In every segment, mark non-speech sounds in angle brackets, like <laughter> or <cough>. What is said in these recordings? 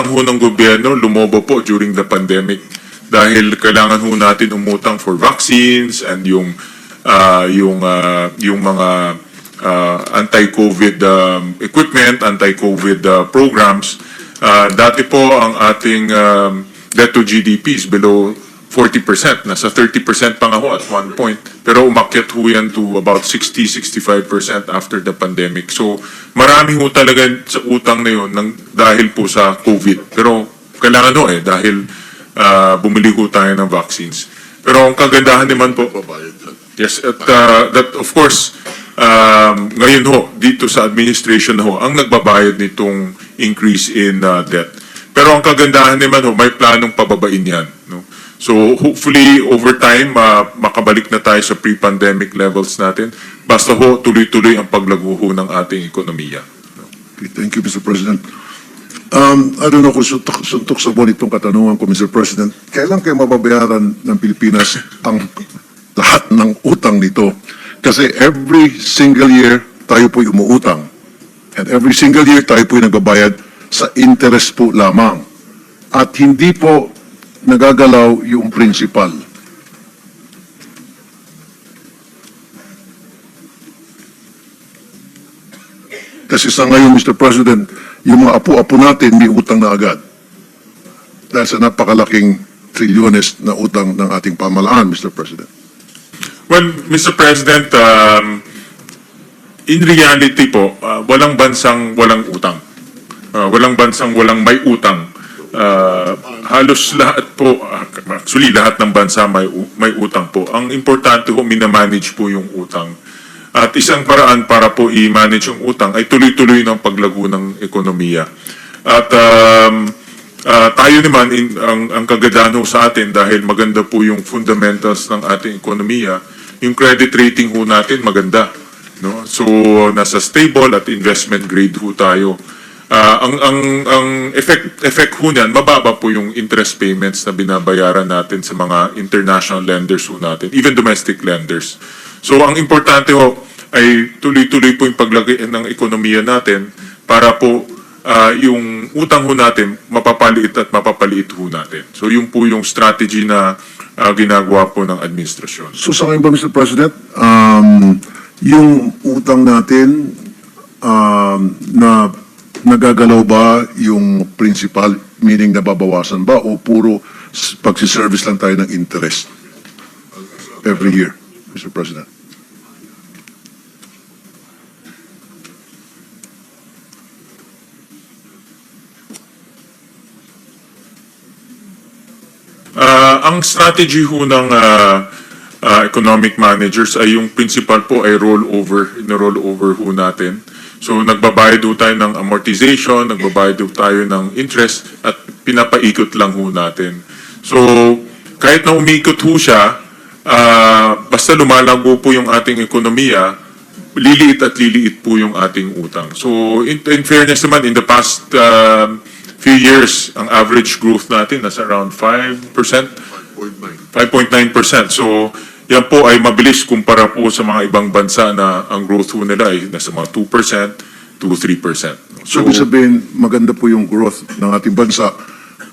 utang ho ng gobyerno lumobo po during the pandemic dahil kailangan ho natin umutang for vaccines and yung ah, yung ah, yung mga ah, anti-COVID um, equipment, anti-COVID ah, programs. Ah, dati po ang ating um, debt to GDP is below 40%. Nasa 30% pa nga ho at one point. Pero umakyat ho yan to about 60-65% after the pandemic. So marami ho talaga sa utang na yun ng, dahil po sa COVID. Pero kailangan ho eh dahil ah, bumili ho tayo ng vaccines. Pero ang kagandahan naman po, Yes, at uh, that of course, um, ngayon ho, dito sa administration ho, ang nagbabayad nitong increase in uh, debt. Pero ang kagandahan naman ho, may planong pababain yan. No? So hopefully over time, uh, makabalik na tayo sa pre-pandemic levels natin. Basta ho, tuloy-tuloy ang paglago ng ating ekonomiya. Okay, Thank you, Mr. President. Um, I don't know kung suntok, suntok sa buwan itong katanungan ko, Mr. President. Kailan kayo mababayaran ng Pilipinas ang lahat ng utang nito? Kasi every single year, tayo po'y umuutang. And every single year, tayo po'y nagbabayad sa interest po lamang. At hindi po nagagalaw yung principal. Kasi sa ngayon, Mr. President, yung mga apo-apo natin may utang na agad. Dahil sa napakalaking trilyones na utang ng ating pamalaan, Mr. President. Well, Mr. President, um, in reality po, uh, walang bansang walang utang. Uh, walang bansang walang may utang. Uh, halos lahat po, uh, actually lahat ng bansa may, may utang po. Ang importante po, minamanage po yung utang. At isang paraan para po i-manage yung utang ay tuloy-tuloy ng paglago ng ekonomiya. At um, ah, tayo naman, in, ang, ang kagandahan ho sa atin dahil maganda po yung fundamentals ng ating ekonomiya, yung credit rating ho natin maganda. No? So, nasa stable at investment grade ho tayo. Ah, ang ang ang effect effect ho niyan, mababa po yung interest payments na binabayaran natin sa mga international lenders ho natin, even domestic lenders. So ang importante ho ay tuloy-tuloy po yung paglaki ng ekonomiya natin para po ah, yung utang ho natin mapapaliit at mapapaliit ho natin. So yung po yung strategy na ah, ginagawa po ng administrasyon. So sa ngayon ba, Mr. President, um, yung utang natin um, na nagagalaw ba yung principal, meaning nababawasan ba, o puro pagsiservice lang tayo ng interest every year, Mr. President? Ah, ang strategy ho ng ah, ah, economic managers ay yung principal po ay rollover, na-roll over ho natin. So nagbabayad ho tayo ng amortization, nagbabayad ho tayo ng interest at pinapaikot lang ho natin. So kahit na umikot ho siya, ah, basta lumalago po yung ating ekonomiya, liliit at liliit po yung ating utang. So in, in fairness naman, in the past um, few years, ang average growth natin nasa around 5%. 5.9%. So, yan po ay mabilis kumpara po sa mga ibang bansa na ang growth po nila ay nasa mga 2% to 3%. So, So, ibig sabihin, maganda po yung growth ng ating bansa.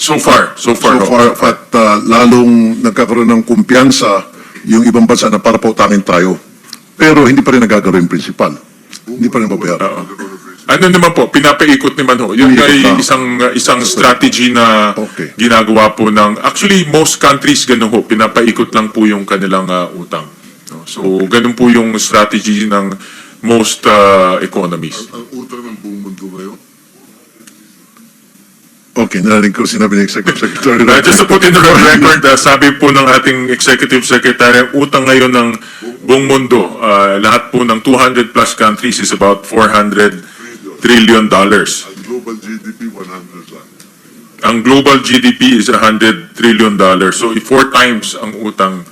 so far, so far. So far, at uh, lalong nagkakaroon ng kumpiyansa yung ibang bansa na para pautangin tayo. Pero hindi pa rin nagagawin yung principal. Hindi pa rin babayaran. Ano naman po, pinapaikot naman ho. Yun Paikot ay na. isang isang strategy na Okay. ginagawa po ng, actually most countries ganun ho, pinapaikot lang po yung kanilang ah, utang. No? So, ganun po yung strategy ng most ah, economies. Ang utang ng buong mundo ngayon, Okay, narinig ko sinabi ni Executive Secretary. Uh, just to put in the record, uh, sabi po ng ating executive secretary, ang utang ngayon ng buong mundo, uh, lahat po ng 200 plus countries is about 400 trillion dollars. ang global GDP 100 lang. Ang global GDP is 100 trillion dollars. So, four times ang utang.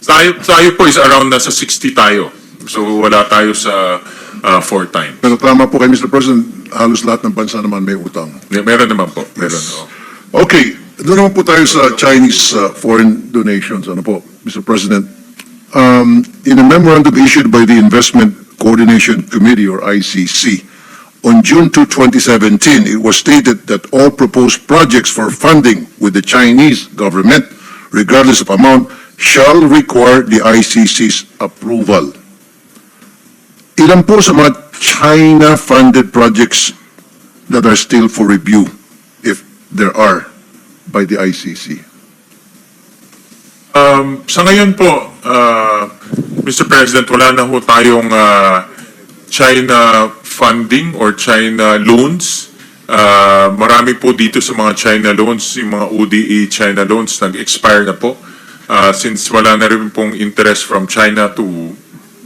Tayo, tayo po is around nasa 60 tayo. So, wala tayo sa uh, four times. Pero tama po kay Mr. President, halos lahat ng bansa naman may utang. Yeah, Meron naman po. Meron. oh. Okay, doon naman po tayo sa Chinese uh, foreign donations. Ano po, Mr. President? Um, in a memorandum issued by the Investment Coordination Committee or ICC On June 2, 2017, it was stated that all proposed projects for funding with the Chinese government, regardless of amount, shall require the ICC's approval. Ilan po sa mga China-funded projects that are still for review, if there are, by the ICC? Um, sa ngayon po, uh, Mr. President, wala na ho tayong uh, China funding or China loans. Uh, marami po dito sa mga China loans, yung mga ODA China loans, nag-expire na po. Uh, since wala na rin pong interest from China to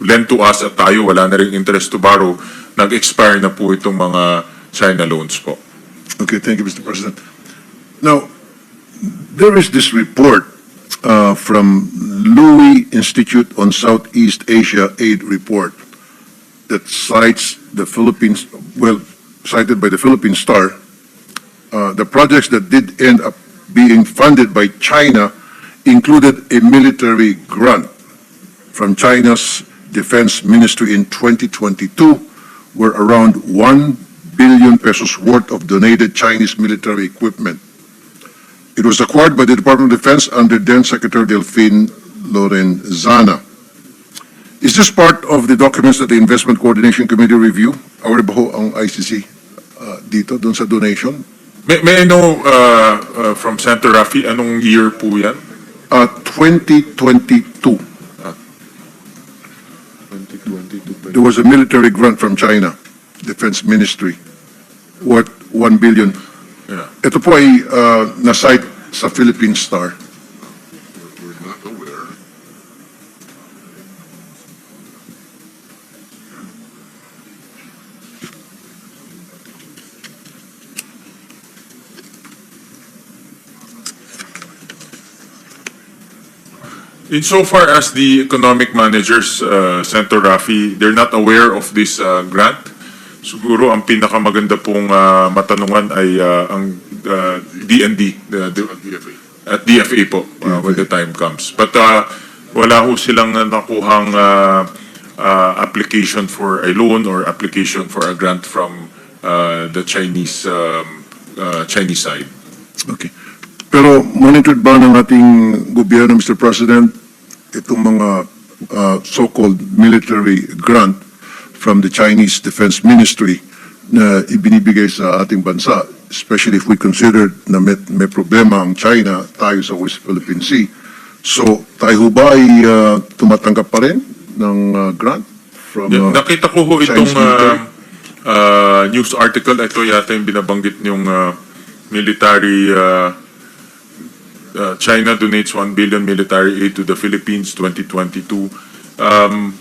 lend to us at tayo, wala na rin interest to borrow, nag-expire na po itong mga China loans po. Okay, thank you, Mr. President. Now, there is this report uh, from Louis Institute on Southeast Asia Aid Report that cites the Philippines, well, cited by the Philippine Star, uh, the projects that did end up being funded by China included a military grant from China's Defense Ministry in 2022, where around 1 billion pesos worth of donated Chinese military equipment. It was acquired by the Department of Defense under then Secretary Delphine Lorenzana. Is this part of the documents that the Investment Coordination Committee review? Aware ba ho ang ICC uh, dito, doon sa donation? May, may I know uh, uh, from Senator Rafi, anong year po yan? Uh, 2022, 2022. there was a military grant from China, Defense Ministry, worth 1 billion. Yeah. Ito po ay uh, na-cite sa Philippine Star. Insofar as the economic managers, uh, Senator Rafi, they're not aware of this uh, grant, siguro ang pinakamaganda pong uh, matanungan ay uh, ang uh, DND, the- the- at DFA po, uh, when the time comes. But uh, wala ho silang nakuhang uh, uh, application for a loan or application for a grant from uh, the Chinese um, uh, Chinese side. Okay. Pero monitored ba ng ating gobyerno, Mr. President, itong mga uh, so-called military grant from the Chinese Defense Ministry na ibinibigay sa ating bansa, especially if we consider na may, may problema ang China tayo sa West Philippine Sea. So, tayo ba ay uh, tumatanggap pa rin ng uh, grant from uh, nakita ko ho Chinese itong uh, uh, news article. Ito yata yung binabanggit yung uh, military uh, uh, China donates 1 billion military aid to the Philippines 2022. Um,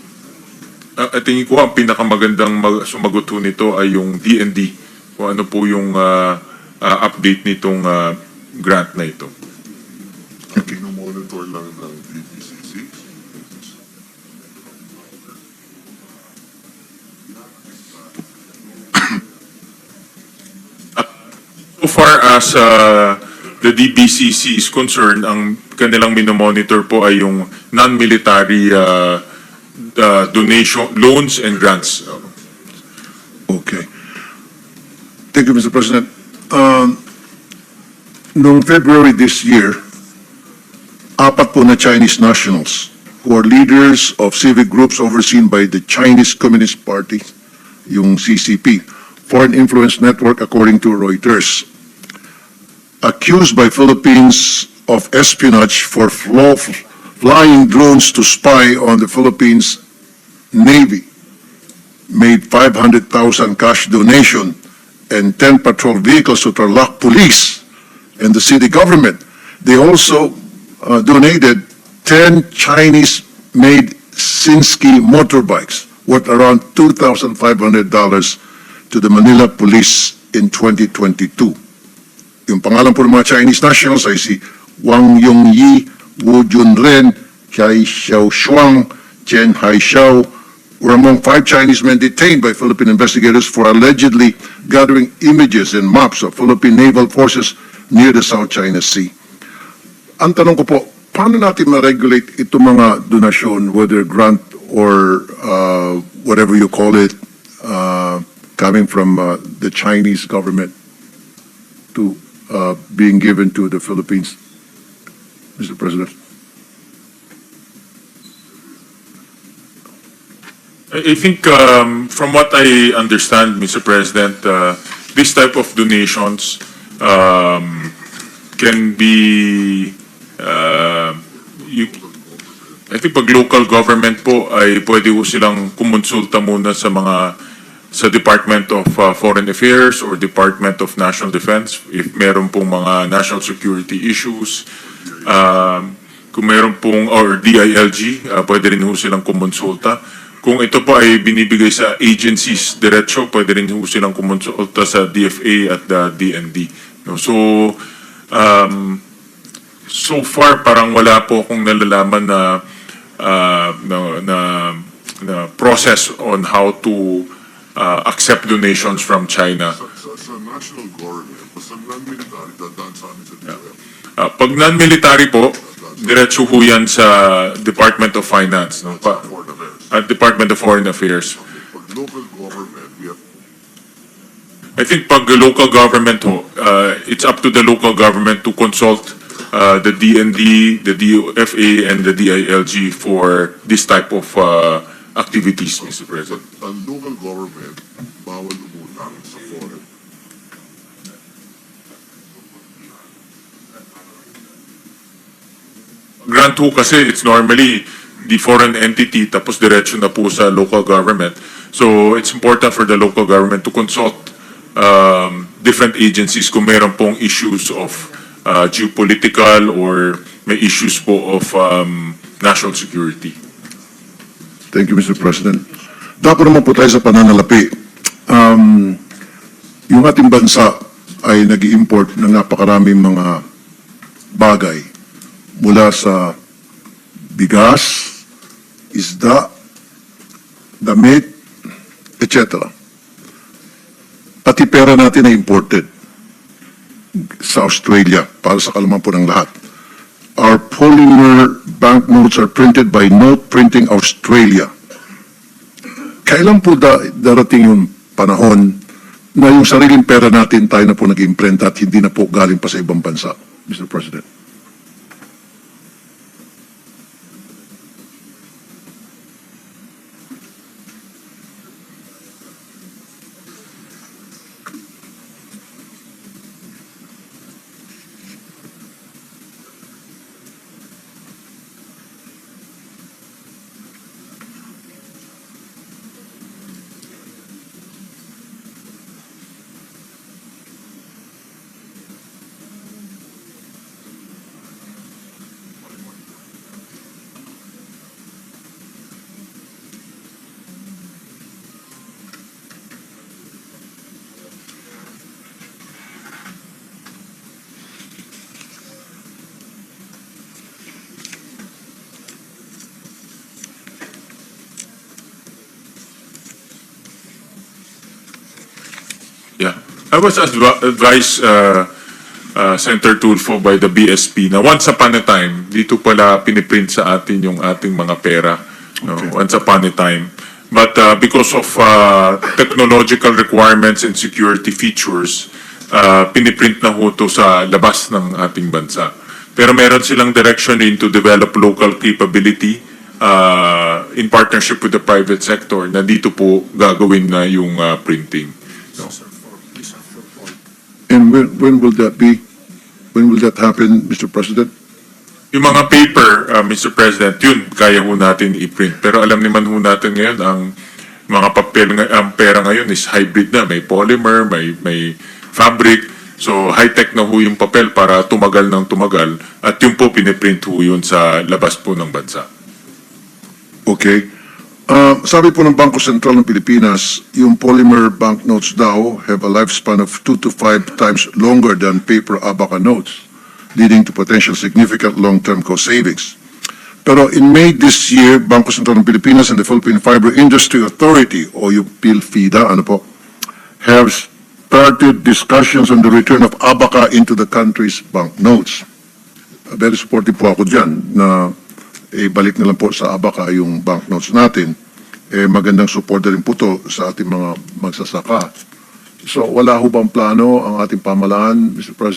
at tingin ko ang pinakamagandang mag- sumagot nito ay yung DND. Kung ano po yung uh, uh, update nitong uh, grant na ito. Okay. Monitor lang ng DPCC. <coughs> So far as uh, the DBCC is concerned, ang kanilang minomonitor po ay yung non-military uh, uh, donation, loans and grants. Okay. Thank you, Mr. President. Um, noong February this year, apat po na Chinese nationals who are leaders of civic groups overseen by the Chinese Communist Party, yung CCP, Foreign Influence Network according to Reuters, accused by Philippines of espionage for flo- flying drones to spy on the Philippines Navy made 500,000 cash donation and 10 patrol vehicles to Tarlac Police and the city government. They also uh, donated 10 Chinese-made Sinsky motorbikes worth around $2,500 to the Manila Police in 2022. Yung pangalan po ng mga Chinese nationals ay si Wang Yongyi, Wu Junren, Chai Xiaoshuang, Chen Haixiao, were among five Chinese men detained by Philippine investigators for allegedly gathering images and maps of Philippine naval forces near the South China Sea. Ang tanong ko po, paano natin ma-regulate itong mga donasyon, whether grant or uh, whatever you call it, uh, coming from uh, the Chinese government to uh, being given to the Philippines, Mr. President? I think um, from what I understand, Mr. President, uh, this type of donations um, can be, uh, you, I think pag local government po ay pwede po silang kumonsulta muna sa mga sa Department of uh, Foreign Affairs or Department of National Defense if meron pong mga national security issues. Um, kung meron pong, or DILG, uh, pwede rin ho silang kumonsulta. Kung ito po ay binibigay sa agencies diretso, pwede rin ho silang kumonsulta sa DFA at the DND. No? So, um, so far parang wala po akong nalalaman na, uh, na, na, na process on how to uh, accept donations from China. Sa, sa, sa national government, basta non-military, dadaan sa amin sa DOF. Uh, pag non-military po, diretso ho yan sa Department of Finance, no? Pa, Foreign Affairs. at Department of Foreign Affairs. Pag local government, we have I think pag local government ho, uh, it's up to the local government to consult uh, the DND, the DFA, and the DILG for this type of uh, activities, Mr. President. ang local government, bawal umutang sa foreign. Grant ho kasi, it's normally the foreign entity tapos diretso na po sa local government. So it's important for the local government to consult um, different agencies kung meron pong issues of uh, geopolitical or may issues po of um, national security. Thank you, Mr. President. Dapat naman po tayo sa pananalapi. Um, yung ating bansa ay nag import ng napakaraming mga bagay mula sa bigas, isda, damit, etc. Pati pera natin ay imported sa Australia para sa kalaman po ng lahat. Our polymer banknotes are printed by Note Printing Australia. Kailan po da, darating yung panahon na yung sariling pera natin tayo na po nag-imprenta at hindi na po galing pa sa ibang bansa, Mr. President? Yeah. I was advi- advised, uh, uh, Senator Tulfo by the BSP na once upon a time, dito pala piniprint sa atin yung ating mga pera. No? Okay. Once upon a time. But uh, because of uh, technological requirements and security features, uh, piniprint na ho to sa labas ng ating bansa. Pero meron silang direction in to develop local capability uh, in partnership with the private sector na dito po gagawin na yung uh, printing. No? And when, when will that be? When will that happen, Mr. President? Yung mga paper, uh, Mr. President, yun, kaya ho natin i-print. Pero alam naman ho natin ngayon, ang mga papel, ang pera ngayon is hybrid na. May polymer, may, may fabric. So, high-tech na ho yung papel para tumagal ng tumagal. At yung po, piniprint ho yun sa labas po ng bansa. Okay. Uh, sabi po ng Bangko Sentral ng Pilipinas, yung polymer banknotes daw have a lifespan of two to five times longer than paper abaca notes, leading to potential significant long-term cost savings. Pero in May this year, Bangko Sentral ng Pilipinas and the Philippine Fiber Industry Authority, o yung PhilFIDA, ano po, have started discussions on the return of abaca into the country's banknotes. Uh, Very supportive po ako dyan na eh, balik na lang po sa Abaca yung banknotes natin. eh, magandang support rin po to sa ating mga magsasaka. So wala ho bang plano ang ating pamalaan, Mr. President?